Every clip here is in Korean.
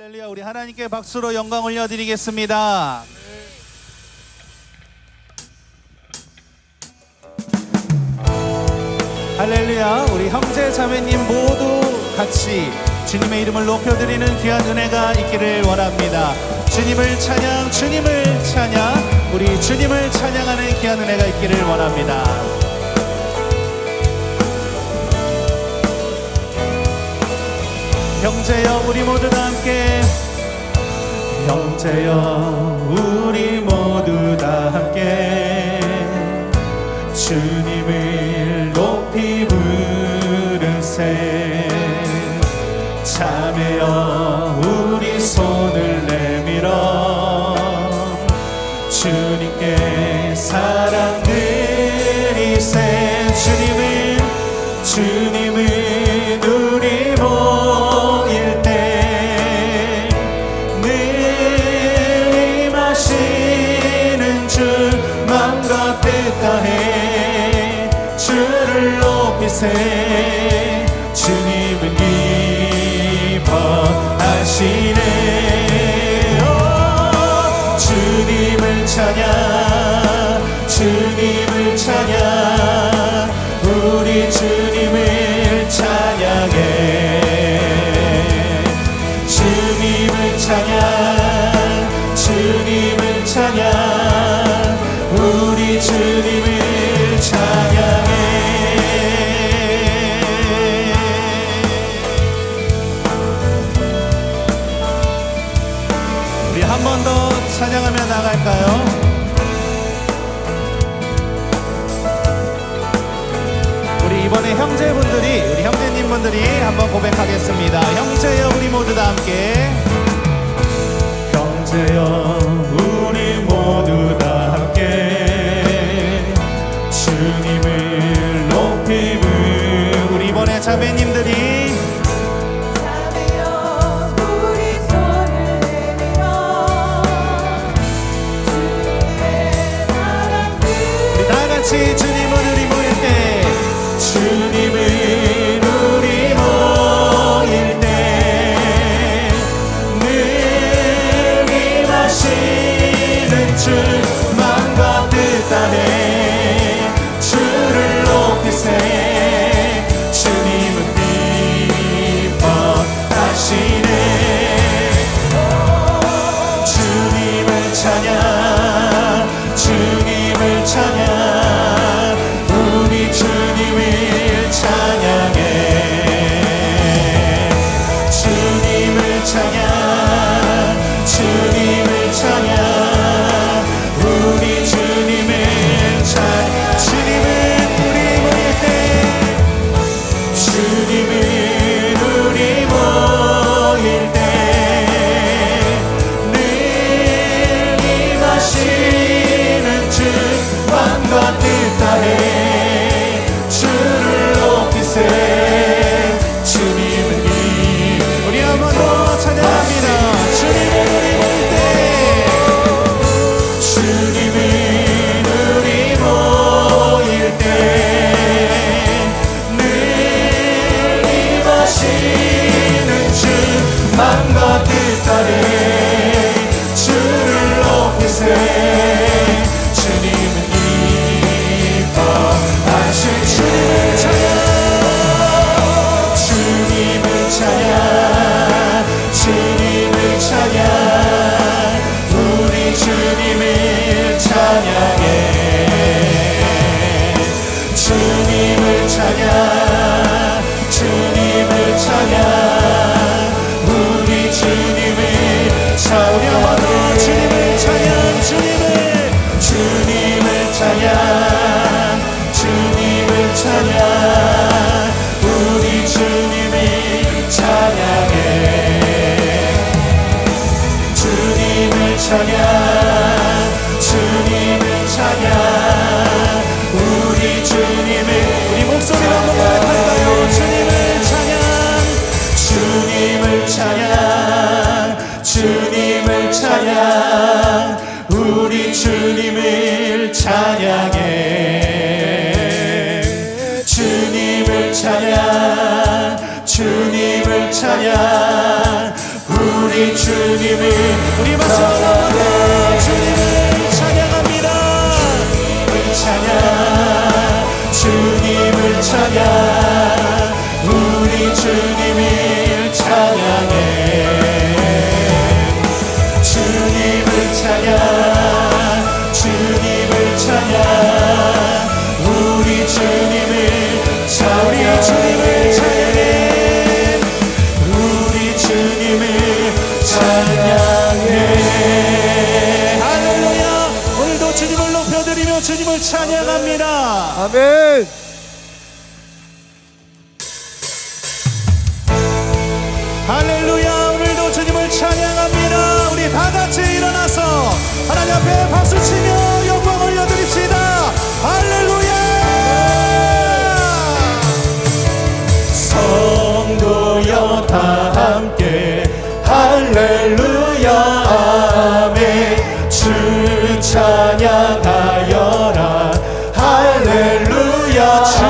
할렐루야 우리 하나님께 박수로 영광 올려드리겠습니다. 할렐루야 우리 형제 자매님 모두 같이 주님의 이름을 높여드리는 귀한 은혜가 있기를 원합니다. 주님을 찬양 주님을 찬양 우리 주님을 찬양하는 귀한 은혜가 있기를 원합니다. 형제여 우리 모두 다 함께. 형제여 우리 모두 다 함께. 주님을 평생 주님은 기뻐하시네요. 주님을 찬양. 형제분들이 우리 형제님분들이 한번 고백하겠습니다. 형제여 우리 모두 다 함께 형제여 우리 모두 주님을 찬양 주님을 찬양. 우리 주님을 우리 박수 주님 아멘. 할렐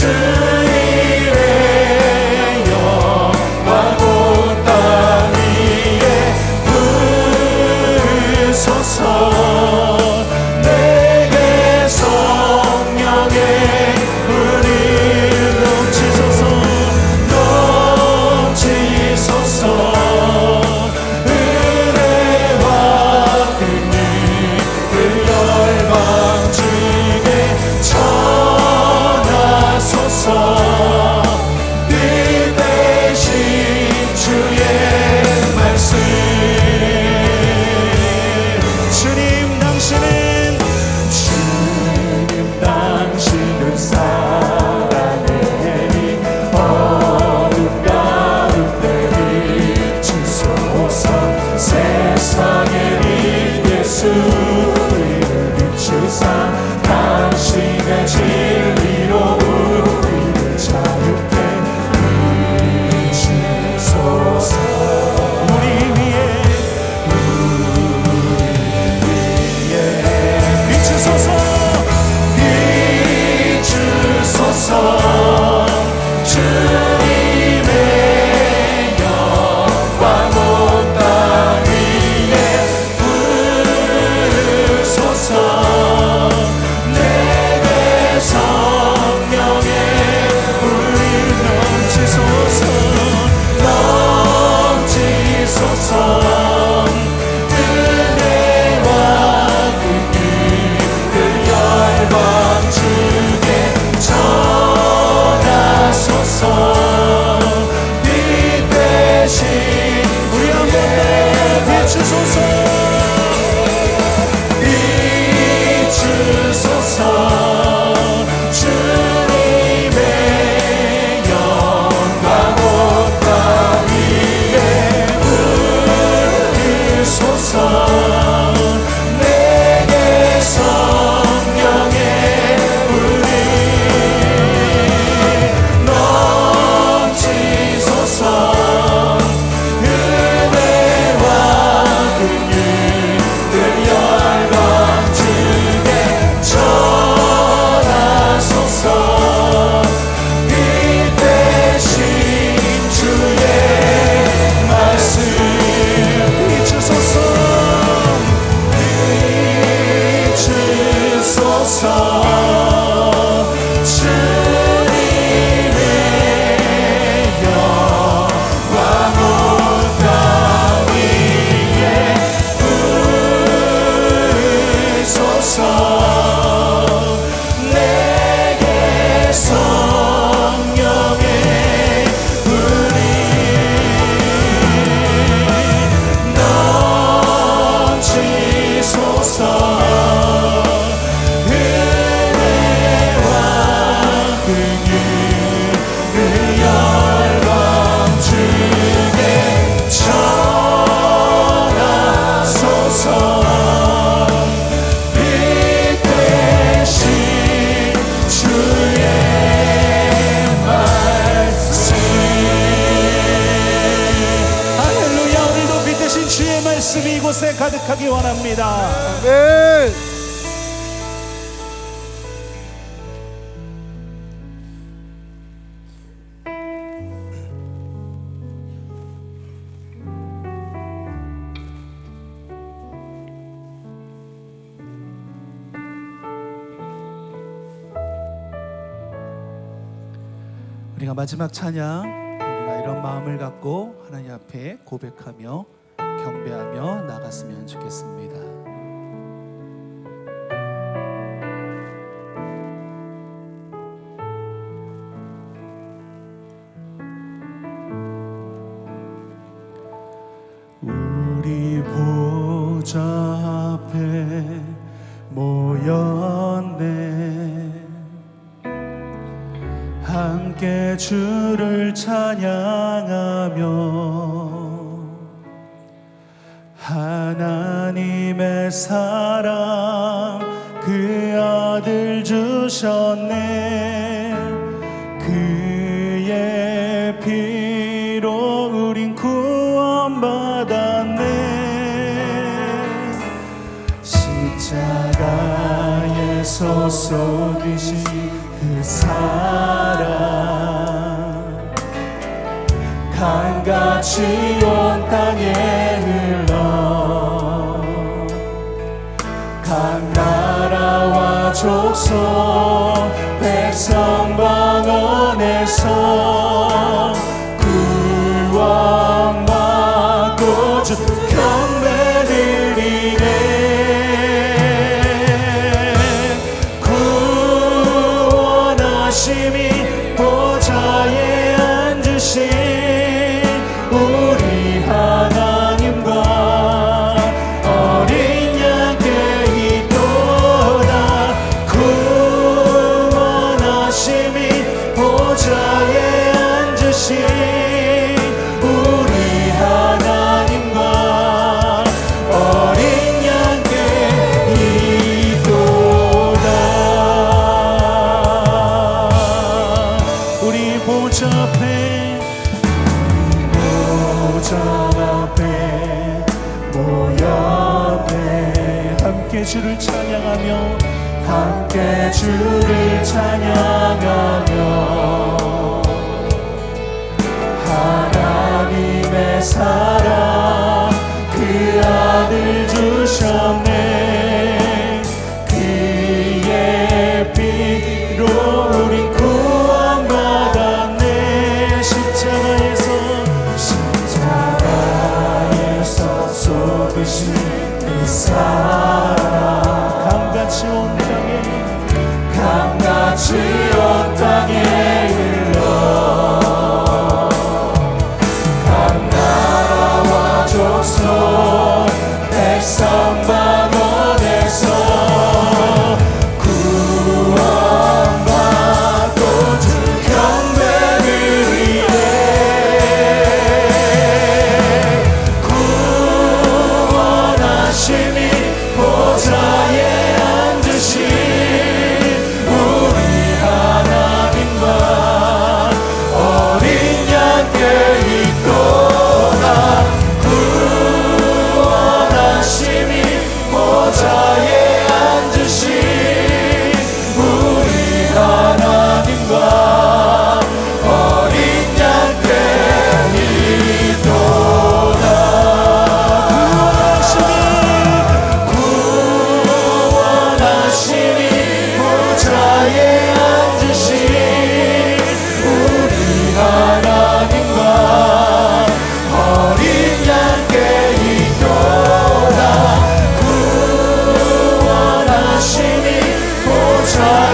church. 마지막 찬양 우리가 이런 마음을 갖고 하나님 앞에 고백하며 경배하며 나갔으면 좋겠습니다. 주를 찬양하며 하나님의 사랑 그 아들 주셨네. 그의 피로 우린 구원받았네. 십자가에서 쏟으신 그 사랑. 강같이 온 땅에 흘러 각 나라와 족속 백성 방언에서 구원 받고 주 경배 드리네 구원하심이 보좌에 함께 주를 찬양하며 함께 주를 찬양하며. 하나님의 사랑 그 아들 주셨네.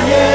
yeah.